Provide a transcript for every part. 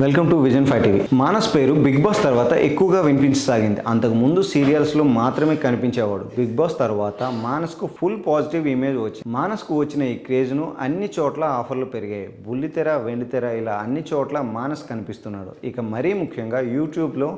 Welcome to Vision Five TV. Manas పేరు big boss తర్వాత ఎక్కువగా వినిపించసాగింది. అంతకు ముందు సీరియల్స్లో మాత్రమే కనిపించేవాడు. బిగ్ బాస్ తర్వాత మానస్కు ఫుల్ పాజిటివ్ ఇమేజ్ వచ్చింది మానస్కు వచ్చిన ఈ క్రేజ్ను అన్ని చోట్ల ఆఫర్లు పెరిగాయి. బుల్లితెర వెండితెర ఇలా అన్ని చోట్ల మానస్ కనిపిస్తున్నాడు. ఇక మరీ ముఖ్యంగా యూట్యూబ్లో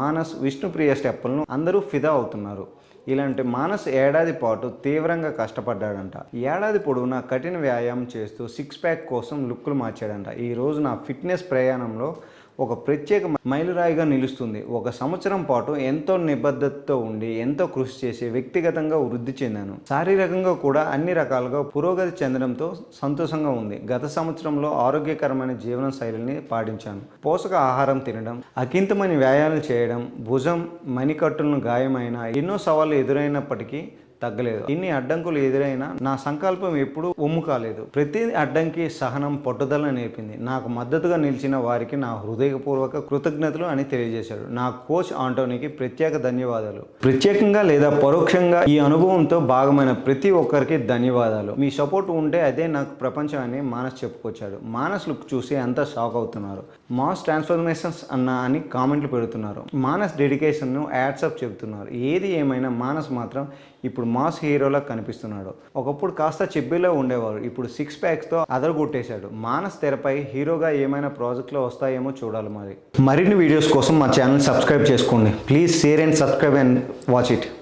మానస్ విష్ణుప్రియ స్టెప్పులను అందరూ ఫిదా అవుతున్నారు. ఇలాంటి మానస్ ఏడాది పాటు తీవ్రంగా కష్టపడ్డాడంట. ఏడాది పొడవునా కఠిన వ్యాయామం చేస్తూ సిక్స్ ప్యాక్ కోసం లుక్లు మార్చాడంట. ఈ రోజు నా ఫిట్నెస్ ప్రయాణంలో ఒక ప్రత్యేక మైలురాయిగా నిలుస్తుంది. ఒక సంవత్సరం పాటు ఎంతో నిబద్ధతతో ఉండి ఎంతో కృషి చేసి వ్యక్తిగతంగా వృద్ధి చెందాను. శారీరకంగా కూడా అన్ని రకాలుగా పురోగతి చెందడంతో సంతోషంగా ఉంది. గత సంవత్సరంలో ఆరోగ్యకరమైన జీవన శైలిని పాటించాను. పోషక ఆహారం తినడం అకింతమైన వ్యాయామం చేయడం భుజం మణికట్టులను గాయమైన ఎన్నో సవాళ్ళు ఎదురైనప్పటికీ తగ్గలేదు. ఇన్ని అడ్డంకులు ఎదురైనా నా సంకల్పం ఎప్పుడూ ఒమ్ము కాలేదు. ప్రతి అడ్డంకి సహనం పట్టుదల నేర్పింది. నాకు మద్దతుగా నిలిచిన వారికి నా హృదయపూర్వక కృతజ్ఞతలు అని తెలియజేశాడు. నా కోచ్ ఆంటోనీకి ప్రత్యేక ధన్యవాదాలు. ప్రత్యేకంగా లేదా పరోక్షంగా ఈ అనుభవంతో భాగమైన ప్రతి ఒక్కరికి ధన్యవాదాలు. మీ సపోర్ట్ ఉంటే అదే నాకు ప్రపంచం అని మానస్ చెప్పుకొచ్చాడు. మానస్ లుక్ చూసి అంతా షాక్ అవుతున్నారు. మాస్ ట్రాన్స్ఫర్మేషన్స్ అన్న అని కామెంట్లు పెడుతున్నారు. మానస్ డెడికేషన్ను యాడ్సప్ చెబుతున్నారు. ఏది ఏమైనా మానస్ మాత్రం ఇప్పుడు ఇప్పుడు మాస్ హీరోలా కనిపిస్తున్నాడు. ఒకప్పుడు కాస్త చెబ్బీలో ఉండేవారు. ఇప్పుడు సిక్స్ ప్యాక్స్తో అదరగొట్టేశాడు. మానస్ తెరపై హీరోగా ఏమైనా ప్రాజెక్టులో వస్తాయేమో చూడాలి మరి. మరిన్ని వీడియోస్ కోసం మా ఛానల్ సబ్స్క్రైబ్ చేసుకోండి. Please share and subscribe and watch it